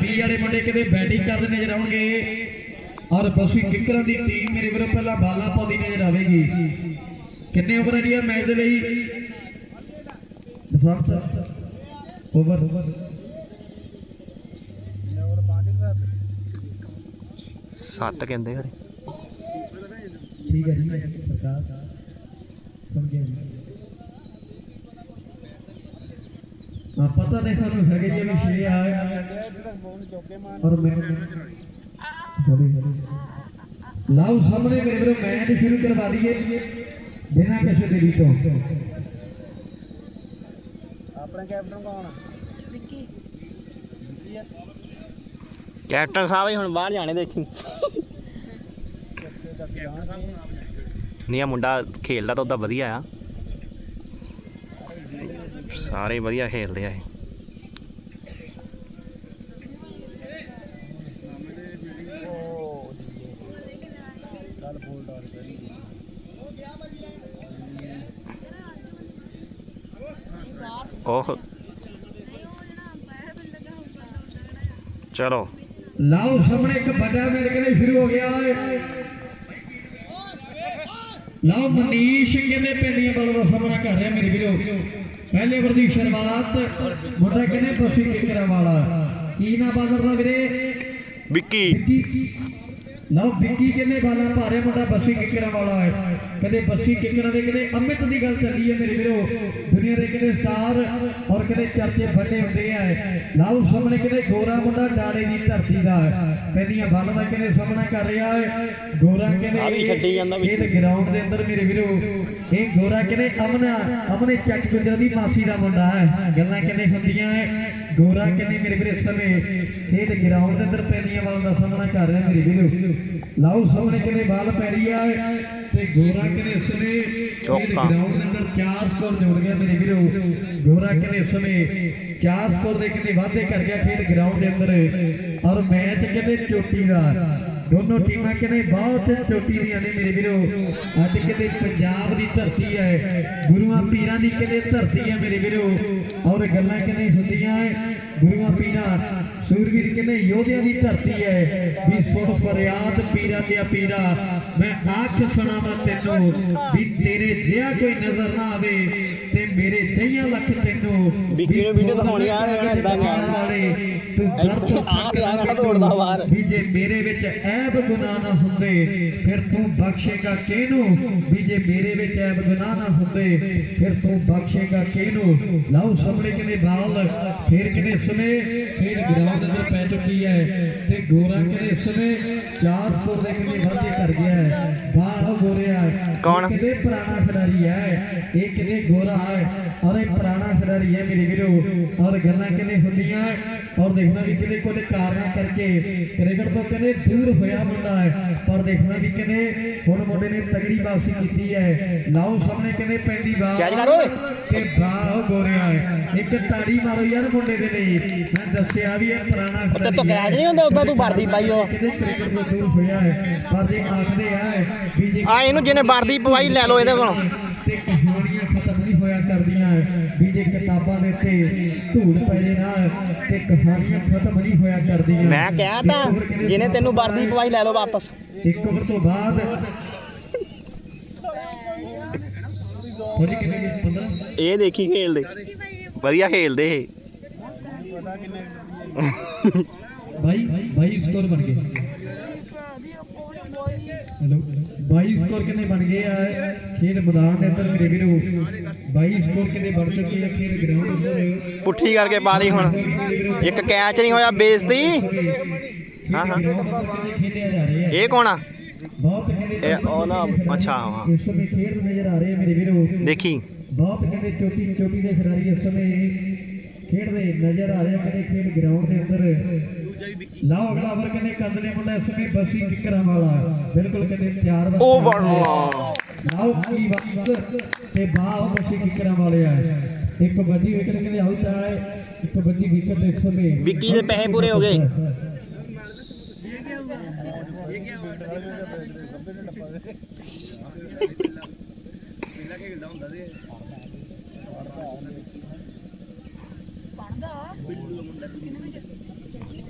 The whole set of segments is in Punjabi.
ਬੀ ਵਾਲੇ ਮੁੰਡੇ ਕਿਤੇ ਬੈਟਿੰਗ ਕਰਦੇ ਨਜ਼ਰ ਆਉਣਗੇ। ਔਰ ਬਸੀ ਕਿੱਕਰਾਂ ਦੀ ਟੀਮ ਮੇਰੇ ਵੀਰੋ ਪਹਿਲਾਂ ਬਾਲਾਂ ਪਾਉਂਦੀ ਨਜ਼ਰ ਆਵੇਗੀ। ਕਿੰਨੇ ਓਵਰ ਹੈ ਜੀ ਇਹ ਮੈਚ ਦੇ ਲਈ? ਬਸੰਤ ਓਵਰ ਸੱਤ ਕਹਿੰਦੇ ਘਰੇ ਠੀਕ ਹੈ ਜੀ ਸਰਕਾਰ ਸਮਝਿਆ ਜੀ ਆ ਪਤਾ ਨਹੀਂ ਸਾਨੂੰ ਹੈਗੇ ਜੀ ਵੀ ਛੇ ਆਏ ਔਰ ਮੈਨੂੰ ਸੋਰੀ ਸੋਰੀ ਲਾਓ ਸਾਹਮਣੇ ਮੇਰੇ ਵੀਰੋ ਮੈਚ ਸ਼ੁਰੂ ਕਰਵਾ ਦਈਏ ਬਿਨਾਂ ਕਿਸੇ ਦੇਰੀ ਤੋਂ ਆਪਣਾ ਕੈਪਟਨ ਕੌਣ ਆ? ਵਿੱਕੀ। ਕੈਪਟਨ ਸਾਹਿਬ ਹੀ ਹੁਣ ਬਾਹਰ ਜਾਣੇ ਦੇਖੀ। ਨਹੀਂ ਆ ਮੁੰਡਾ ਖੇਲਦਾ ਤਾਂ ਉਹਦਾ ਵਧੀਆ ਆ। ਸਾਰੇ ਵਧੀਆ ਖੇਲਦੇ ਆ ਇਹ। ਉਹ ਚਲੋ। ਲਾਓ ਸਾਹਮਣੇ ਇੱਕ ਵੱਡਾ ਮੈਚ ਕਹਿੰਦੇ ਸ਼ੁਰੂ ਹੋ ਗਿਆ। ਹੈ ਲਾਓ ਮਨੀਸ਼ ਕਹਿੰਦੇ ਪਿੰਡੀਆਂ ਵੱਲੋਂ ਦਾ ਸਾਹਮਣਾ ਕਰ ਰਿਹਾ ਮੇਰੇ ਵੀਰੋ? ਪਹਿਲੇ ਓਵਰ ਦੀ ਸ਼ੁਰੂਆਤ ਮੁੰਡਾ ਕਹਿੰਦੇ ਬਸੀ ਕਿਕਰਾ ਵਾਲਾ। ਕੀ ਨਾ ਬਾਦਰ ਦਾ ਵੀਰੇ? ਵਿੱਕੀ। ਲਓ ਵਿੱਕੀ ਕਹਿੰਦੇ ਬਾਲਾ ਭਾਰੇ ਮੁੰਡਾ ਬੱਸੀ ਕਿੱਕਰਾਂ ਵਾਲਾ ਹੈ। ਕਹਿੰਦੇ ਬੱਸੀ ਕਿੱਕਰਾਂ ਦੇ ਕਹਿੰਦੇ ਅਮਿਤ ਦੀ ਗੱਲ ਚੱਲੀ ਹੈ ਮੇਰੇ ਵੀਰੋ। ਦੁਨੀਆ ਦੇ ਕਹਿੰਦੇ ਸਟਾਰ ਔਰ ਕਹਿੰਦੇ ਚਰਚੇ ਵੱਡੇ ਹੁੰਦੇ ਆ। ਲਓ ਸਾਹਮਣੇ ਕਹਿੰਦੇ ਗੋਰਾ ਮੁੰਡਾ ਡਾੜੇ ਦੀ ਧਰਤੀ ਦਾ ਪਹਿਲੀਆਂ ਬੱਲ ਦਾ ਕਹਿੰਦੇ ਸਾਹਮਣਾ ਕਰ ਰਿਹਾ ਹੈ। ਗੋਰਾ ਕਹਿੰਦੇ ਆ ਵੀ ਛੱਡੀ ਜਾਂਦਾ ਵਿੱਚ। ਇਹ ਗਰਾਊਂਡ ਦੇ ਅੰਦਰ ਮੇਰੇ ਵੀਰੋ। ਇਹ ਗੋਰਾ ਕਹਿੰਦੇ ਅਮਨਾ ਅਮਨੇ ਚੱਕ ਗੁਜਰ ਦੀ ਮਾਸੀ ਦਾ ਮੁੰਡਾ ਹੈ। ਗੱਲਾਂ ਕਹਿੰਦੇ ਹੁੰਦੀਆਂ ਹੈ ਗੋਰਾ ਕਹਿੰਦੇ ਮੇਰੇ ਵੀਰੇ ਸਮੇਂ? ਖੇਡ ਗਰਾਊਂਡ ਦੇ ਅੰਦਰ ਪੈਣੀਆਂ ਵਾਲ ਦਾ ਸਾਹਮਣਾ ਕਰ ਰਿਹਾ ਮੇਰੇ ਵੀਰੋ। ਲਾਓ ਸਾਹਮਣੇ ਕਹਿੰਦੇ ਬਾਲ ਪੈ ਰਹੀ ਆ। ਤੇ ਗੋਰਾ ਕਹਿੰਦੇ ਇਸ ਚੌਕਾ। ਗਰਾਊਂਡ ਦੇ ਅੰਦਰ ਚਾਰ ਸਕੋਰ ਜੋੜ ਗਿਆ ਮੇਰੇ ਵੀਰੋ। ਗੋਰਾ ਕਹਿੰਦੇ ਇਸ ਸਮੇਂ? ਚਾਰ ਸਕੋਰ ਦੇ ਕਹਿੰਦੇ ਵਾਧੇ ਕਰ ਗਿਆ ਖੇਡ ਗਰਾਊਂਡ ਦੇ ਅੰਦਰ। ਔਰ ਮੈਚ ਕਹਿੰਦੇ ਚੋਟੀ ਦਾ। ਦੋਨੋਂ ਟੀਮਾਂ ਕਹਿੰਦੇ ਬਹੁਤ ਚੋਟੀ ਦੀਆਂ ਨੇ ਮੇਰੇ ਵੀਰੋ। ਅੱਜ ਕਿਤੇ ਪੰਜਾਬ ਦੀ ਧਰਤੀ ਹੈ। ਗੁਰੂਆਂ ਪੀਰਾਂ ਦੀ ਕਿਤੇ ਧਰਤੀ ਹੈ ਮੇਰੇ ਵੀਰੋ। ਔਰ ਗੱਲਾਂ ਕਹਿੰਦੇ ਹੁੰਦੀਆਂ ਗੁਰੂਆਂ ਪੀਰਾਂ। ਸੂਰਵੀਰ ਕਹਿੰਦੇ ਯੋਧਿਆਂ ਦੀ ਧਰਤੀ ਹੈ ਵੀ ਸੁਣ ਫਰਿਆਦ ਪੀਰਾਂ ਤੇ ਪੀਰਾ। ਮੈਂ ਆਖ ਸੁਣਾਵਾਂ ਤੈਨੂੰ ਵੀ ਤੇਰੇ ਜਿਹਾ ਕੋਈ ਨਜ਼ਰ ਨਾ ਆਵੇ ਤੇ ਮੇਰੇ ਚਈਆਂ ਲੱਖ ਤੈਨੂੰ ਵਿੱਕੀ ਨੂੰ ਵੀਡੀਓ ਦਿਖਾਉਣੀ ਆ, ਇਹਨੇ ਏਦਾਂ ਕਹਿਣਾ। ਵਾਲੇ ਤੂੰ ਦਰਦ ਆਹ ਕਿਹੜਾ ਦੌੜਦਾ ਬਾਹਰ। ਵੀ ਜੇ ਮੇਰੇ ਵਿੱਚ ਐਬ ਗੁਨਾਹ ਨਾ ਹੁੰਦੇ ਫਿਰ ਤੂੰ ਬਖਸ਼ੇਗਾ ਕਿਹਨੂੰ? ਵੀ ਜੇ ਮੇਰੇ ਵਿੱਚ ਐਬ ਗੁਨਾਹ ਨਾ ਹੁੰਦੇ ਫਿਰ ਤੂੰ ਬਖਸ਼ੇਗਾ ਕਿਹਨੂੰ? ਲਾਓ ਸਾਹਮਣੇ ਕਿਨੇ ਬਾਲ। ਫਿਰ ਕਿਨੇ ਸਮੇਂ ਫਿਰ ਗਰਾਊਂਡ ਅੰਦਰ ਪੈ ਚੁੱਕੀ ਹੈ ਤੇ ਗੋਰਾ ਕਿਨੇ ਸਮੇਂ ਚਾਰ ਸਕੋਰ ਦੇ ਕਿਨੇ ਵਾਧੇ ਕਰ ਗਿਆ ਹੈ। ਗੋਰਿਆ ਕੌਣ? ਕਿਤੇ ਪੁਰਾਣਾ ਖਿਡਾਰੀ ਹੈ? ਇਹ ਕਿਤੇ ਗੋਰਾ ਹੈ? ਔਰ ਇਹ ਪੁਰਾਣਾ ਖਿਡਾਰੀ ਹੈ ਮੇਰੇ ਵੀਰੋ। ਔਰ ਗੱਲਾਂ ਕਿਨੇ ਹੁੰਦੀਆਂ? ਔਰ ਦੇਖਣਾ ਵੀ ਕਿਤੇ ਕੁਝ ਕਾਰਨਾਂ ਕਰਕੇ ਕ੍ਰਿਕਟ ਤੋਂ ਕਹਿੰਦੇ ਦੂਰ ਹੋਇਆ ਮੁੰਡਾ ਹੈ। ਪਰ ਦੇਖਣਾ ਵੀ ਕਹਿੰਦੇ ਹੁਣ ਮੁੰਡੇ ਨੇ ਤਗੜੀ ਵਾਪਸੀ ਕੀਤੀ ਹੈ। ਲਾਓ ਸਾਹਮਣੇ ਕਹਿੰਦੇ ਪੈਂਦੀ ਬਾਲ ਕੈਚ ਕਰ ਓਏ। ਤੇ ਬਾਹਰ ਗੋਰਿਆ ਹੈ। ਇੱਕ ਤਾੜੀ ਮਾਰੋ ਯਾਰ ਮੁੰਡੇ ਦੇ ਲਈ। ਮੈਂ ਦੱਸਿਆ ਵੀ ਇਹ ਪੁਰਾਣਾ ਤੇ ਤੋਂ ਖਿਡਾਰੀ ਹੈ। ਕੈਚ ਨਹੀਂ ਹੁੰਦਾ ਉਦਾਂ ਤੂੰ ਵਰਦੀ ਪਾਈ ਉਹ। ਕਿਤੇ ਕ੍ਰਿਕਟ ਤੋਂ ਦੂਰ ਹੋਇਆ ਹੈ। ਪਰ ਜੇ ਆਖਦੇ ਆ ਵੀ ਜੇ ਆ ਇਹਨੂੰ ਜਿਹਨੇ ਵਰਦੀ ਪਵਾਈ ਲੈ ਲਓ ਇਹਦੇ ਕੋਲੋਂ। ਤੇ ਕਹਾਣੀਆਂ ਖਤਮ ਨਹੀਂ ਹੋਇਆ ਕਰਦੀਆਂ ਵੀ ਜੇ ਕਿਤਾਬਾਂ ਦੇ ਉੱਤੇ ਧੂੜ ਪੈ ਜੇ ਨਾ ਤੇ ਕਹਾਣੀਆਂ ਖਤਮ ਨਹੀਂ ਹੋਇਆ ਕਰਦੀਆਂ ਮੈਂ ਕਿਹਾ ਤਾਂ ਜਿਹਨੇ ਤੈਨੂੰ ਵਰਦੀ ਪਵਾਈ ਲੈ ਲਓ ਵਾਪਸ। ਇੱਕ ਓਵਰ ਤੋਂ ਬਾਅਦ ਹੋ ਜੀ ਕਿੰਨੇ 15 ਇਹ ਦੇਖੀ ਖੇਲਦੇ। ਵਧੀਆ ਖੇਲਦੇ ਇਹ। ਪਤਾ ਕਿੰਨੇ ਬਾਈ ਬਾਈ ਸਕੋਰ ਬਣ ਗਏ। ਹੈਲੋ 22 ਸਕੋਰ ਕਿੰਨੇ ਬਣ ਗਏ ਆ? ਖੇਡ ਮੈਦਾਨ ਦੇ ਅੰਦਰ ਮੇਰੇ ਵੀਰੋ। 22 ਸਕੋਰ ਕਿੰਨੇ ਬਣ ਚੁੱਕੇ ਆ? ਖੇਡ ਗਰਾਊਂਡ ਅੰਦਰ। ਪੁੱਠੀ ਕਰਕੇ ਪਾ ਲਈ ਹੁਣ। ਇੱਕ ਕੈਚ ਨਹੀਂ ਹੋਇਆ ਬੇਇੱਜ਼ਤੀ। ਹਾਂ ਹਾਂ। ਇਹ ਕੌਣ ਆ? ਬਹੁਤ ਕਹਿੰਦੇ ਇਹ ਉਹ ਨਾ ਅੱਛਾ ਹਾਂ। ਇਸ ਸਮੇਂ ਖੇਡ ਨਜ਼ਰ ਆ ਰਹੇ ਮੇਰੇ ਵੀਰੋ। ਦੇਖੀ। ਬਹੁਤ ਕਹਿੰਦੇ ਚੋਟੀ ਚੋਟੀ ਦੇ ਖਿਡਾਰੀ ਇਸ ਸਮੇਂ ਖੇਡਦੇ ਨਜ਼ਰ ਆ ਰਹੇ ਆ ਕਹਿੰਦੇ ਖੇਡ ਗਰਾਊਂਡ ਦੇ ਅੰਦਰ। ਲਾਓ ਅਗਲਾ ਓਵਰ ਕਹਿੰਦੇ ਕਦਲੇ ਮੁੰਡਾ ਇਸ ਸਮੇਂ ਬਸੀ ਕਿਕਰਾਂ ਵਾਲਾ। ਬਿਲਕੁਲ ਕਹਿੰਦੇ ਤਿਆਰ ਵਾ ਉਹ ਬਣ ਲਾਓ ਕੀ ਵਕਤ ਤੇ ਬਾਹ ਬਸੀ ਕਿਕਰਾਂ ਵਾਲੇ ਆ। ਇੱਕ ਵੱਡੀ ਵਿਕਟ ਕਹਿੰਦੇ ਆਊਟ ਆ ਇੱਕ ਵੱਡੀ ਵਿਕਟ ਇਸ ਸਮੇਂ। ਵਿੱਕੀ ਦੇ ਪੈਸੇ ਪੂਰੇ ਹੋ ਗਏ।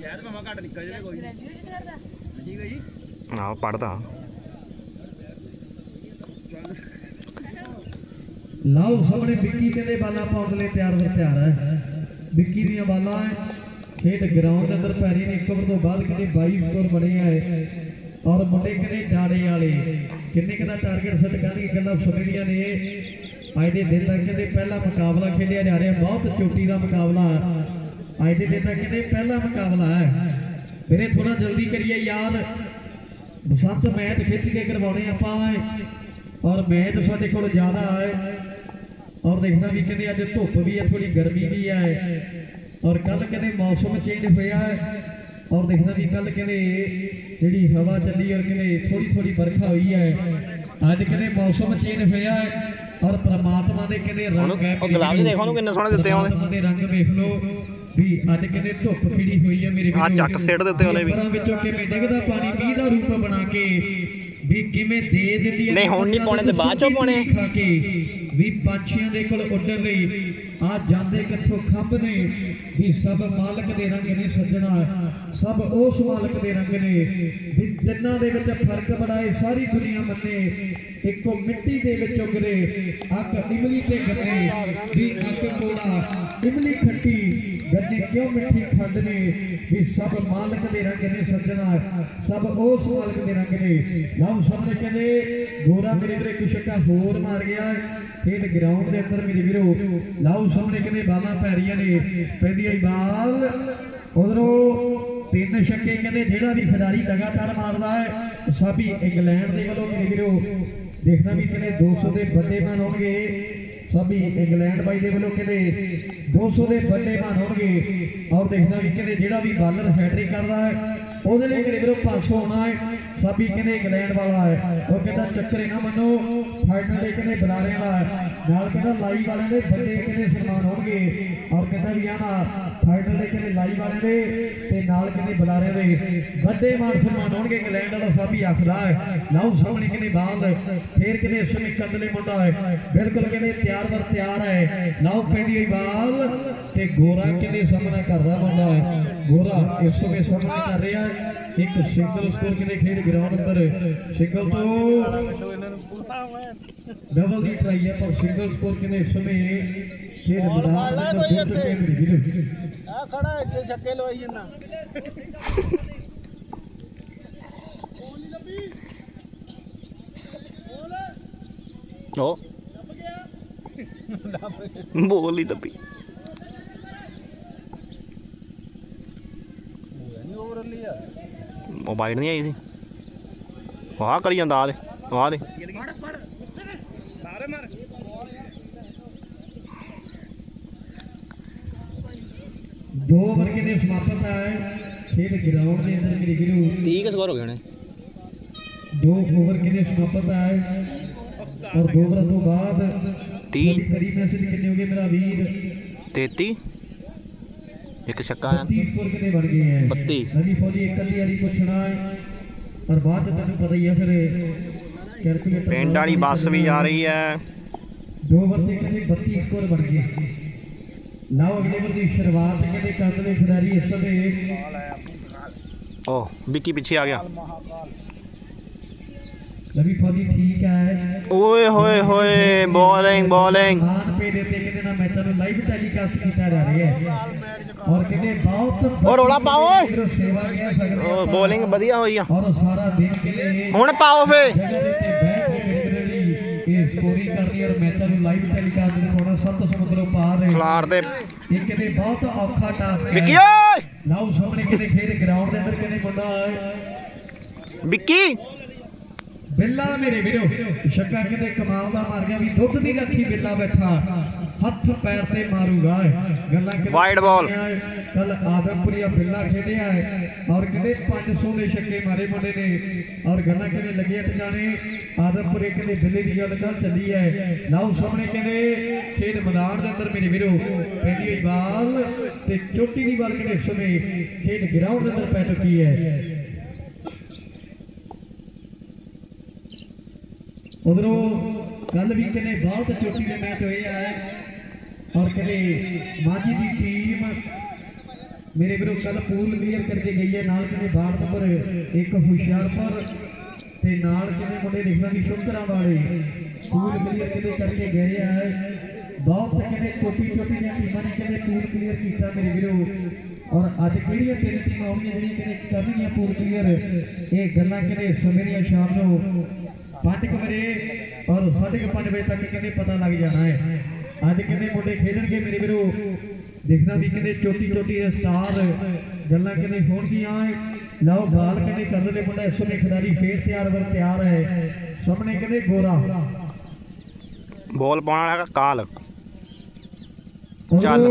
ਸ਼ਾਇਦ ਭਾਵੇਂ ਘੱਟ ਨਿਕਲ ਜਾਵੇ ਕੋਈ ਗ੍ਰੈਜੂਏਸ਼ਨ ਕਰਦਾ? ਠੀਕ ਹੈ ਜੀ ਆਹ ਪੜਦਾ ਲਓ ਸਾਹਮਣੇ ਵਿੱਕੀ ਕਹਿੰਦੇ ਬਾਲਾਂ ਪਾਉਣ ਲਈ ਤਿਆਰ ਵਰ ਤਿਆਰ ਹੈ। ਵਿੱਕੀ ਦੀਆਂ ਬਾਲਾਂ ਹੈ। ਖੇਡ ਗਰਾਊਂਡ ਦੇ ਅੰਦਰ ਪੈਰੀ ਨੇ ਇੱਕ ਓਵਰ ਤੋਂ ਬਾਅਦ ਕਹਿੰਦੇ 22 ਸਕੋਰ ਬਣੇ ਹੈ ਔਰ ਮੁੰਡੇ ਕਹਿੰਦੇ ਡਾੜੇ ਵਾਲੇ। ਕਿੰਨੇ ਕੁ ਦਾ ਟਾਰਗੇਟ ਸੈੱਟ ਕਰਨਗੇ ਗੱਲਾਂ ਸੁਣੀਆਂ ਨੇ। ਅੱਜ ਦੇ ਦਿਨ ਤੱਕ ਕਹਿੰਦੇ ਪਹਿਲਾ ਮੁਕਾਬਲਾ ਖੇਡਿਆ ਜਾ ਰਿਹਾ। ਬਹੁਤ ਚੋਟੀ ਦਾ ਮੁਕਾਬਲਾ। ਅੱਜ ਦੇ ਦਿਨ ਤੱਕ ਕਹਿੰਦੇ ਪਹਿਲਾ ਮੁਕਾਬਲਾ ਹੈ। ਵੀਰੇ ਥੋੜਾ ਜਲਦੀ ਕਰੀਏ ਯਾਰ ਬਸੰਤ ਮੈਚ ਖਿੱਚ ਕੇ ਕਰਵਾਉਣੇ ਆਪਾਂ ਔਰ ਮੈਚ ਸਾਡੇ ਕੋਲ ਜ਼ਿਆਦਾ ਹੈ ਔਰ ਦੇਖਣਾ ਵੀ ਕਹਿੰਦੇ ਅੱਜ ਧੁੱਪ ਵੀ ਹੈ ਥੋੜੀ ਗਰਮੀ ਵੀ ਹੈ। ਔਰ ਕੱਲ ਕਹਿੰਦੇ ਮੌਸਮ ਚੇਂਜ ਹੋਇਆ ਹੈ। ਔਰ ਦੇਖਣਾ ਵੀ ਕੱਲ ਕਹਿੰਦੇ ਜਿਹੜੀ ਹਵਾ ਚੱਲੀ ਔਰ ਕਹਿੰਦੇ ਥੋੜੀ ਥੋੜੀ ਵਰਖਾ ਹੋਈ ਹੈ। ਅੱਜ ਕਹਿੰਦੇ ਮੌਸਮ ਚੇਂਜ ਹੋਇਆ ਹੈ। ਔਰ ਪ੍ਰਮਾਤਮਾ ਦੇ ਕਹਿੰਦੇ ਰੰਗ ਹੈ ਉਹ ਗੁਲਾਬ ਜੀ ਦੇਖੋ ਕਿੰਨੇ ਸੋਹਣੇ ਦਿੱਤੇ। ਪ੍ਰਮਾਤਮਾ ਦੇ ਰੰਗ ਵੇਖ ਲਓ। ਵੀ ਅੱਜ ਕਹਿੰਦੇ ਧੁੱਪ ਖਿੜੀ ਹੋਈ ਹੈ ਮੇਰੇ ਵੀਰੋ। ਚੱਕ ਸਿੱਟ ਦਿੱਤੇ ਉਹਨੇ ਵੀ। ਵਿੱਚੋਂ ਕਿਵੇਂ ਡਿੱਗਦਾ ਪਾਣੀ ਮੀਂਹ ਦਾ ਰੂਪ ਬਣਾ ਕੇ ਵੀ ਕਿਵੇਂ ਦੇ ਦਿੰਦੀ ਹੈ ਨਹੀਂ, ਹੁਣ ਨਹੀਂ ਪਾਉਣੇ ਤੇ ਬਾਅਦ ਚੋਂ ਪਾਉਣੇ। ਵੀ ਪੰਛੀਆਂ ਦੇ ਕੋਲ ਉੱਡਣ ਲਈ ਆ ਜਾਂਦੇ ਕਿੱਥੋਂ ਖੰਭ ਨੇ ਵੀ ਸਭ ਮਾਲਕ ਦੇ ਰੰਗ ਨੇ ਸੱਜਣਾ ਸਭ ਉਸ ਮਾਲਕ ਦੇ ਰੰਗ ਨੇ ਵੀ ਤਿੰਨਾਂ ਦੇ ਵਿੱਚ ਫ਼ਰਕ ਬੜਾ ਹੈ ਸਾਰੀ ਦੁਨੀਆ ਮੰਨੇ ਇੱਕੋ ਮਿੱਟੀ ਦੇ ਵਿੱਚ ਉਗਦੇ ਅੱਕ ਇਮਲੀ ਤੇ ਗੰਨੇ ਵੀ ਅੱਕ ਕੋੜਾ ਇਮਲੀ ਖੱਟੀ ਕਿਉਂ ਮਿੱਠੀ ਖੰਡ ਨੇ ਵੀ ਸਭ ਮਾਲਕ ਦੇ ਰੰਗ ਨੇ ਸੱਜਣਾ, ਸਭ ਉਸ ਮਾਲਕ ਦੇ ਰੰਗ ਨੇ। ਲਓ ਸਾਹਮਣੇ ਕਹਿੰਦੇ, ਗੋਰਾ ਮੇਰੇ ਵੀਰੇ, ਇੱਕ ਹੋਰ ਮਾਰ ਗਿਆ। ਖੇਡ ਗਰਾਊਂਡ ਦੇ ਅੰਦਰ ਮੇਰੇ ਵੀਰੋ ਲਓ ਸਾਹਮਣੇ ਕਹਿੰਦੇ ਬਾਲਾਂ ਪੈਰੀਆਂ ਨੇ ਪੈਂਦੀ ਆਈ ਬਾਲ। ਉਧਰੋਂ ਤਿੰਨ ਛੱਕੇ ਕਹਿੰਦੇ, ਜਿਹੜਾ ਵੀ ਖਿਡਾਰੀ ਲਗਾਤਾਰ ਮਾਰਦਾ ਹੈ ਸਾਬੀ ਇੰਗਲੈਂਡ ਦੇ ਵੱਲੋਂ ਮੇਰੇ ਵੀਰੋ। ਦੇਖਣਾ ਵੀ ਕਹਿੰਦੇ 200 ਦੇ ਵੱਡੇ ਬਣ ਹੋਣਗੇ। ਸਾਬੀ ਇੰਗਲੈਂਡ ਬਾਈ ਦੇ ਵੱਲੋਂ ਕਹਿੰਦੇ 200 ਦੇ ਵੱਡੇ ਮਾਨ ਹੋਣਗੇ। ਔਰ ਦੇਖਣਾ ਵੀ ਕਹਿੰਦੇ ਜਿਹੜਾ ਵੀ ਬਾਲਰ ਹੈਟ੍ਰਿਕ ਕਰਦਾ ਹੈ ਉਹਦੇ ਲਈ ਮੇਰੇ 500 ਹੋਣਾ ਹੈ? ਸਾਬੀ ਕਹਿੰਦੇ ਇੰਗਲੈਂਡ ਵਾਲਾ ਹੈ? ਉਹ ਕਹਿੰਦਾ ਚੱਕਰੇ ਨਾ ਮੰਨੋ ਫਾਈਨਲ ਦੇ ਕਹਿੰਦੇ ਬੁਲਾਰਿਆਂ ਦਾ ਨਾਲ ਕਹਿੰਦਾ ਲਾਈ ਵਾਲਿਆਂ ਦੇ ਵੱਡੇ ਕਹਿੰਦੇ ਸਨਮਾਨ ਹੋਣਗੇ? ਔਰ ਕਹਿੰਦਾ ਵੀ ਆਣਾ ਫਾਈਨਲ ਦੇ ਕਹਿੰਦੇ ਲਾਈ ਵਾਲਿਆਂ ਦੇ ਤੇ ਨਾਲ ਕਹਿੰਦੇ ਬੁਲਾਰਿਆਂ ਦੇ? ਵੱਡੇ ਮਾਨ ਸਨਮਾਨ ਹੋਣਗੇ ਇੰਗਲੈਂਡ ਵਾਲਾ ਸਾਬੀ ਆਖਦਾ ਹੈ। ਲਓ ਸਾਹਮਣੇ ਕਹਿੰਦੇ ਬਾਲ ਫੇਰ ਕਹਿੰਦੇ ਇਸ ਸਮੇਂ ਮੁੰਡਾ ਹੈ? ਬਿਲਕੁਲ ਕਹਿੰਦੇ ਤਿਆਰ ਵਰ ਤਿਆਰ ਹੈ। ਲਓ ਪੈਂਦੀ ਹੋਈ ਬਾਲ ਤੇ ਗੋਰਾ ਕਹਿੰਦੇ ਸਾਹਮਣਾ ਕਰਦਾ ਮੁੰਡਾ ਹੈ? ਗੋਰਾ ਇਸ ਸਮੇਂ ਸਾਹਮਣਾ ਕਰ ਰਿਹਾ ਹੈ ਇੱਕ ਸਿੰਗਲ ਸਕੋਰ ਕਹਿੰਦੇ ਖੇਡ ਗਰਾਊਂਡ ਅੰਦਰ। ਸਿੰਗਲ ਤੋਂ ਡਬਲ ਦੀ ਟਰਾਈ ਹੈ ਪਰ ਸਿੰਗਲ ਸਕੋਰ ਇਸ ਸਮੇਂ ਖੇਡ ਮੈਦਾਨ ਦੇ ਮੇਰੇ ਵੀਰੋ ਆ ਖੜਾ ਇੱਥੇ ਛੱਕੇ ਲਵਾਈ ਜੰਨਾ ਉਹ। ਬੋਲ ਹੀ ਦੱਬੀ ਆ ਮੋਬਾਈਲ ਨਹੀਂ ਆਈ ਸੀ। ਵਾਹ ਕਰੀ ਜਾਂਦਾ ਆ ਦੇ ਆਹ ਦੇ। ਸਾਰੇ ਮਾਰ ਦੋ ਓਵਰ ਕਹਿੰਦੇ ਸਮਾਪਤ ਹੈ। ਖੇਡ ਗਰਾਊਂਡ ਦੇ ਅੰਦਰ ਮੇਰੇ ਵੀਰੋ 30 ਕੇ ਸਕੋਰ ਹੋ ਗਏ ਨੇ ਦੋ ਓਵਰ ਕਿੰਨੇ ਸਮਾਪਤ ਹੈ। ਔਰ ਦੋ ਓਵਰਾਂ ਤੋਂ ਬਾਅਦ 30 ਕਰੀ ਮੈਸੇਜ ਕਿੰਨੇ ਹੋ ਗਏ ਮੇਰਾ ਵੀਰ? 33 ਇੱਕ ਛੱਕਾ ਹੈ 32 ਸਕੋਰ ਕਿੰਨੇ ਬਣ ਗਏ ਹੈ 32 ਨਵੀਂ ਫੌਜੀ ਇੱਕ ਅੱਧੀ ਵਾਰੀ ਪੁੱਛਣਾ ਹੈ ਪਰ ਬਾਅਦ ਚ ਤੈਨੂੰ ਪਤਾ ਹੀ ਹੈ ਫਿਰ ਕੈਲਕੂਲੇਟਰ ਪਿੰਡ ਵਾਲੀ ਬੱਸ ਵੀ ਜਾ ਰਹੀ ਹੈ ਦੋ ਓਵਰ ਤੇ ਕਹਿੰਦੇ 32 ਸਕੋਰ ਬਣ ਗਏ ਲਓ ਅਗਲੇ ਓਵਰ ਦੀ ਸ਼ੁਰੂਆਤ ਕਹਿੰਦੇ ਕਰਨ ਦੇ ਖਿਡਾਰੀ ਇਸ ਸਮੇਂ ਓ ਵਿੱਕੀ ਪਿੱਛੇ ਆ ਗਿਆ ਮਹਾਕਾਲ ਨਵੀਂ ਫੌਜੀ ਠੀਕ ਹੈ। ਓਏ ਹੋਏ ਹੋਏ ਬੋਲਿੰਗ ਬੋਲਿੰਗ। ਆਨ ਪੇ ਦੇ ਤੇ ਕਹਿੰਦੇ ਨਾ ਮੈਚਾਂ ਨੂੰ ਲਾਈਵ ਟੈਲੀਕਾਸਟ ਕੀਤਾ ਜਾ ਰਿਹਾ ਹੈ। ਮੈਚ ਚ ਔਰ ਕਹਿੰਦੇ ਬਹੁਤ ਓ ਰੌਲਾ ਪਾਓ ਓਏ। ਵੀਰੋ ਸੇਵਾ ਕਹਿ ਸਕਦੇ ਓ ਆਪਾਂ। ਬੋਲਿੰਗ ਵਧੀਆ ਹੋਈ ਆ। ਔਰ ਸਾਰਾ ਦਿਨ ਕਹਿੰਦੇ ਹੁਣ ਪਾਓ ਫੇ। ਜਗ੍ਹਾ ਦੇ ਉੱਤੇ ਬੈਠ ਕੇ ਮੇਰੇ ਵੀਰੋ ਜੀ। ਇਹ ਸਕੋਰਿੰਗ ਕਰਨੀ ਔਰ ਮੈਚਾਂ ਨੂੰ ਲਾਈਵ ਟੈਲੀਕਾਸਟ ਦਿਖਾਉਣਾ ਸੱਤ ਸਮੁੰਦਰੋਂ ਪਾਰ ਹੈ। ਖਲਾਰ ਦੇ। ਇਹ ਕਹਿੰਦੇ ਬਹੁਤ ਔਖਾ ਟਾਸਕ ਹੈ। ਵਿੱਕੀ ਓਏ! ਲਓ ਸਾਹਮਣੇ ਕਹਿੰਦੇ ਖੇਡ ਗਰਾਊਂਡ ਦੇ ਅੰਦਰ ਕਹਿੰਦੇ ਮੁੰਡਾ ਹੈ ਵਿੱਕੀ! ਬਿੱਲਾ ਮੇਰੇ ਵੀਰੋ ਛੱਕਾ ਕਿਤੇ ਕਮਾਲ ਦਾ ਮਾਰ ਗਿਆ ਵੀ ਦੁੱਧ ਦੀ ਰੱਖੀ ਬਿੱਲਾ ਬੈਠਾ। ਹੱਥ ਪੈਰ ਤੇ ਮਾਰੂਗਾ ਗੱਲਾਂ ਕਿਤੇ Wide ball। ਕੱਲ ਆਦਮਪੁਰੀਆ ਬਿੱਲਾ ਖੇਡਿਆ ਹੈ ਔਰ ਕਿਤੇ 500 ਦੇ ਛੱਕੇ ਮਾਰੇ ਮੁੰਡੇ ਨੇ। ਔਰ ਗੱਲਾਂ ਕਿਤੇ ਲੱਗੀਆਂ ਟਿਕਾਣੇ ਆਦਮਪੁਰੇ ਕਿਤੇ ਬਿੱਲੇ ਦੀ ਗੱਲ ਕੱਲ ਚੱਲੀ ਹੈ। ਲਓ ਸਾਹਮਣੇ ਕਹਿੰਦੇ ਖੇਡ ਮੈਦਾਨ ਦੇ ਅੰਦਰ ਮੇਰੇ ਵੀਰੋ ਪੈਂਦੀ ਹੋਈ ਬਾਲ ਤੇ ਚੋਟੀ ਦੀ ਬਾਲ ਕਿਤੇ ਸਮੇਂ ਖੇਡ ਗਰਾਊਂਡ ਦੇ ਅੰਦਰ ਪੈ ਚੁੱਕੀ ਹੈ। ਉਧਰੋਂ ਕੱਲ ਵੀ ਕਿਨੇ ਬਹੁਤ ਚੋਟੀ ਦੇ ਮੈਚ ਹੋਏ ਆ। ਔਰ ਕਿਨੇ ਮਾਝੀ ਦੀ ਟੀਮ ਮੇਰੇ ਵੀਰੋ ਕੱਲ ਪੂਲ ਕਲੀਅਰ ਕਰਕੇ ਗਈ ਹੈ। ਨਾਲ ਕਿਤੇ ਬਾੜ ਨੰਬਰ ਇੱਕ ਹੁਸ਼ਿਆਰਪੁਰ ਤੇ ਨਾਲ ਕਿਤੇ ਮੁੰਡੇ ਦੇਖਣਾ ਵੀ ਸ਼ੁਕਰਾਂ ਵਾਲੇ। ਪੂਲ ਕਲੀਅਰ ਕਿਤੇ ਕਰਕੇ ਗਏ ਆ। ਬਹੁਤ ਕਿਤੇ ਛੋਟੀ ਛੋਟੀ ਦੀਆਂ ਟੀਮਾਂ ਨੇ ਕਿਤੇ ਪੂਲ ਕਲੀਅਰ ਕੀਤਾ ਮੇਰੇ ਵੀਰੋ। ਔਰ ਅੱਜ ਕਿਹੜੀਆਂ ਤਿੰਨ ਟੀਮਾਂ ਆਉਣਗੀਆਂ ਜਿਹੜੀਆਂ ਕਿਤੇ ਕਰਨਗੀਆਂ ਪੂਲ ਕਲੀਅਰ ਇਹ ਗੱਲਾਂ ਕਿਤੇ ਸਵੇਰੀਆਂ ਸ਼ਾਮ ਨੂੰ 5 ਵਜੇ ਔਰ 5:30 ਵਜੇ ਤੱਕ ਕਿਤੇ ਪਤਾ ਲੱਗ ਜਾਣਾ ਹੈ? ਅੱਜ ਕਿਤੇ ਮੁੰਡੇ ਖੇਡਣਗੇ ਮੇਰੇ ਵੀਰੋ? ਦੇਖਣਾ ਵੀ ਕਿਤੇ ਚੋਟੀ ਚੋਟੀ ਦੇ ਸਟਾਰ ਗੱਲਾਂ ਕਿਤੇ ਹੋਣਗੀਆਂ ਲਓ ਗਾਲ ਕਿਤੇ ਕਰਦੇ ਨੇ ਮੁੰਡਾ ਇਸ ਵੇਲੇ ਖਿਡਾਰੀ ਫੇਰ ਤਿਆਰ ਵਰ ਤਿਆਰ ਹੈ। ਸਾਹਮਣੇ ਕਿਤੇ ਗੋਰਾ? ਬੋਲ ਪਾਉਣ ਵਾਲਾ ਕਾਲ। ਚੱਲ।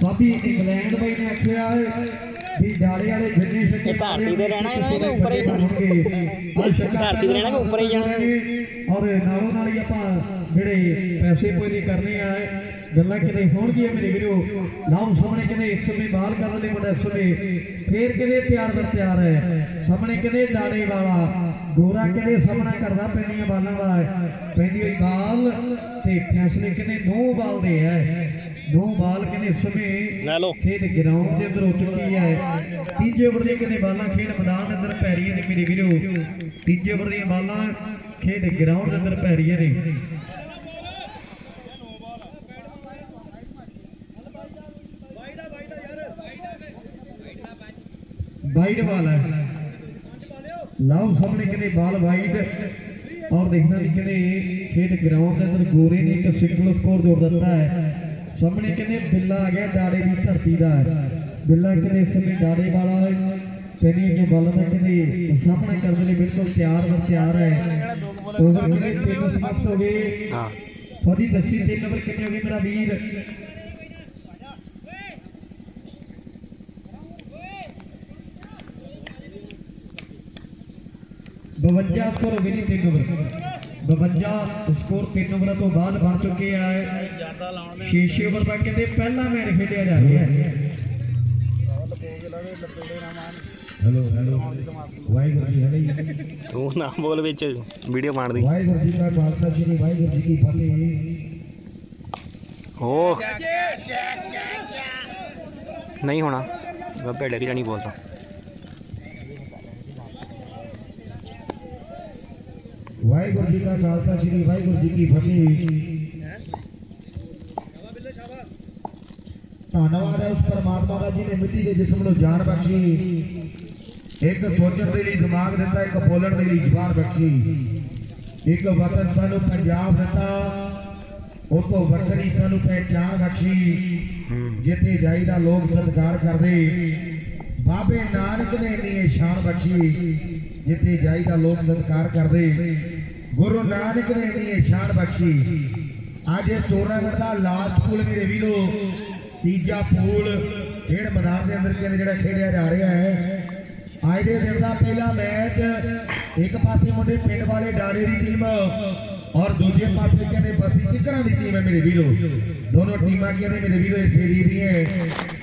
ਸਾਬੀ ਇੰਗਲੈਂਡ ਬਾਈ ਨੇ ਆਖਿਆ ਇਹ ਧਰਤੀ ਤੇ ਰਹਿਣਾ ਇਹਨਾਂ ਨੇ ਉੱਪਰ ਹੀ ਧਰਤੀ ਤੇ ਰਹਿਣਾ ਕਿ ਉੱਪਰ ਹੀ ਜਾਣਾ? ਔਰ ਨਾਲੋਂ ਨਾਲ ਹੀ ਆਪਾਂ ਜਿਹੜੇ ਪੈਸੇ ਪੂਰੇ ਕਰਨੇ ਆ ਗੱਲਾਂ ਕਿਤੇ ਹੋਣਗੀਆਂ ਮੇਰੇ ਵੀਰੋ। ਨਾਮ ਸਾਹਮਣੇ ਕਿਤੇ ਇਸ ਸਮੇਂ ਬਾਲ ਕਰਨ ਲਈ ਮੁੰਡਾ ਇਸ ਸਮੇਂ। ਫੇਰ ਕਿਤੇ ਤਿਆਰ ਬਰ ਤਿਆਰ ਹੈ। ਸਾਹਮਣੇ ਕਿਤੇ ਦਾੜੇ ਵਾਲਾ। ਗੋਰਾ ਕਿਤੇ ਸਾਹਮਣਾ ਕਰਦਾ ਪੈਂਦੀਆਂ ਬਾਲਾਂ ਦਾ। ਪੈਂਦੀ ਹੋਈ ਬਾਲ ਤੇ ਫੈਸਲੇ ਕਿਤੇ ਨੋ ਬਾਲ ਦੇ ਹੈ। ਨੋ ਬਾਲ ਇਸ ਸਮੇਂ ਲੈ ਲਓ। ਖੇਡ ਗਰਾਊਂਡ ਦੇ ਅੰਦਰ ਹੋ ਚੁੱਕੀ ਹੈ। ਤੀਜੇ ਓਵਰ ਦੀਆਂ ਕਿਤੇ ਬਾਲਾਂ ਖੇਡ ਮੈਦਾਨ ਦੇ ਅੰਦਰ ਪੈ ਰਹੀਆਂ ਨੇ ਮੇਰੇ ਵੀਰੋ। ਤੀਜੇ ਓਵਰ ਦੀਆਂ ਬਾਲਾਂ ਖੇਡ ਗਰਾਊਂਡ ਦੇ ਅੰਦਰ ਪੈ ਰਹੀਆਂ ਨੇ। وائٹ بال ہے لاؤ سامنے کنے بال وائٹ اور دیکھنا کنے کھیٹ گراؤنڈ اندر گورے نے ایک سنگل سکور جوڑ دیتا ہے سامنے کنے بلا آ گیا داڑے بھی دھرتی کا ہے بلا کنے اس سمے داڑے والا تینی کے بال کا کنے سامنے کرنے بالکل تیار اور تیار ہے اوور کنے تین سمپت ہو گئے فوجی دسی تین نمبر کنے ہو گئے میرا ویر 52 ਸਕੋਰ ਵਿਨੀ ਤਿੰਨ ਓਵਰ 52 ਸਕੋਰ 3 ਓਵਰਾਂ ਤੋਂ ਬਾਅਦ ਬਣ ਚੁੱਕੇ ਆ। 6-6 ਓਵਰ ਕਹਿੰਦੇ ਪਹਿਲਾ ਮੈਚ ਖੇਡਿਆ ਜਾ ਰਿਹਾ ਹੈ। ਹੈਲੋ ਹੈਲੋ ਵਾਹਿਗੁਰੂ ਜੀ ਹਲੇ ਤੂੰ ਨਾ ਬੋਲ ਵਿੱਚ ਵੀਡੀਓ ਬਣਦੀ ਵਾਹਿਗੁਰੂ ਜੀ ਦਾ ਖਾਲਸਾ ਜੀ ਵਾਹਿਗੁਰੂ ਜੀ ਕੀ ਫਤਿਹ। ਹੋ ਨਹੀਂ ਹੋਣਾ। ਬੱਬੇ ਡੇਰੀ ਨਹੀਂ ਬੋਲਦਾ ਵਾਹਿਗੁਰੂ ਜੀ ਦਾ ਖਾਲਸਾ, ਸ੍ਰੀ ਵਾਹਿਗੁਰੂ ਜੀ ਕੀ ਫਤਿਹ। ਧੰਨਵਾਦ ਹੈ ਉਸ ਪਰਮਾਤਮਾ ਦਾ ਜਿਹਨੇ ਮਿੱਟੀ ਦੇ ਜਿਸਮ ਨੂੰ ਜਾਨ ਬਖਸ਼ੀ। ਇੱਕ ਸੋਚਣ ਦੇ ਲਈ, ਦਿਮਾਗ ਦਿੱਤਾ, ਇੱਕ ਬੋਲਣ ਦੇ ਲਈ ਜ਼ੁਬਾਨ ਬਖਸ਼ੀ। ਇੱਕ ਵਤਨ ਸਾਨੂੰ ਪੰਜਾਬ ਦਿੱਤਾ ਉਹ ਤੋਂ ਵੱਖਰੀ ਸਾਨੂੰ ਪਹਿਚਾਨ ਬਖਸ਼ੀ। ਹੂੰ ਜਿੱਥੇ ਜਾਈਦਾ ਲੋਕ ਸਤਿਕਾਰ ਕਰਦੇ। ਬਾਬੇ ਨਾਨਕ ਨੇ ਇੰਨੀ ਸ਼ਾਨ ਬਖਸ਼ੀ, ਜਿੱਥੇ ਜਾਈਦਾ ਲੋਕ ਸਤਿਕਾਰ ਕਰਦੇ। ਗੁਰੂ ਨਾਨਕ ਨੇ ਇੰਨੀ ਸ਼ਾਨ ਬਖਸ਼ੀ। ਅੱਜ ਇਸ ਟੂਰਨਾਮੈਂਟ ਦਾ ਲਾਸਟ ਪੂਲ ਮੇਰੇ ਵੀਰੋ ਤੀਜਾ ਪੂਲ ਖੇਡ ਮੈਦਾਨ ਦੇ ਅੰਦਰ ਕਹਿੰਦੇ ਜਿਹੜਾ ਖੇਡਿਆ ਜਾ ਰਿਹਾ ਹੈ। ਅੱਜ ਦੇ ਦਿਨ ਦਾ ਪਹਿਲਾ ਮੈਚ ਇੱਕ ਪਾਸੇ ਮੁੰਡੇ ਪਿੰਡ ਵਾਲੇ ਡਾਰੇ ਦੀ ਟੀਮ ਔਰ ਦੂਜੇ ਪਾਸੇ ਕਹਿੰਦੇ ਬਸੀ ਕਿਕਰਾਂ ਦੀ ਟੀਮ ਹੈ ਮੇਰੇ ਵੀਰੋ? ਦੋਨੋਂ ਟੀਮਾਂ ਕਹਿੰਦੇ ਮੇਰੇ ਵੀਰੋ ਇਸ ਏਰੀਏ ਦੀਆਂ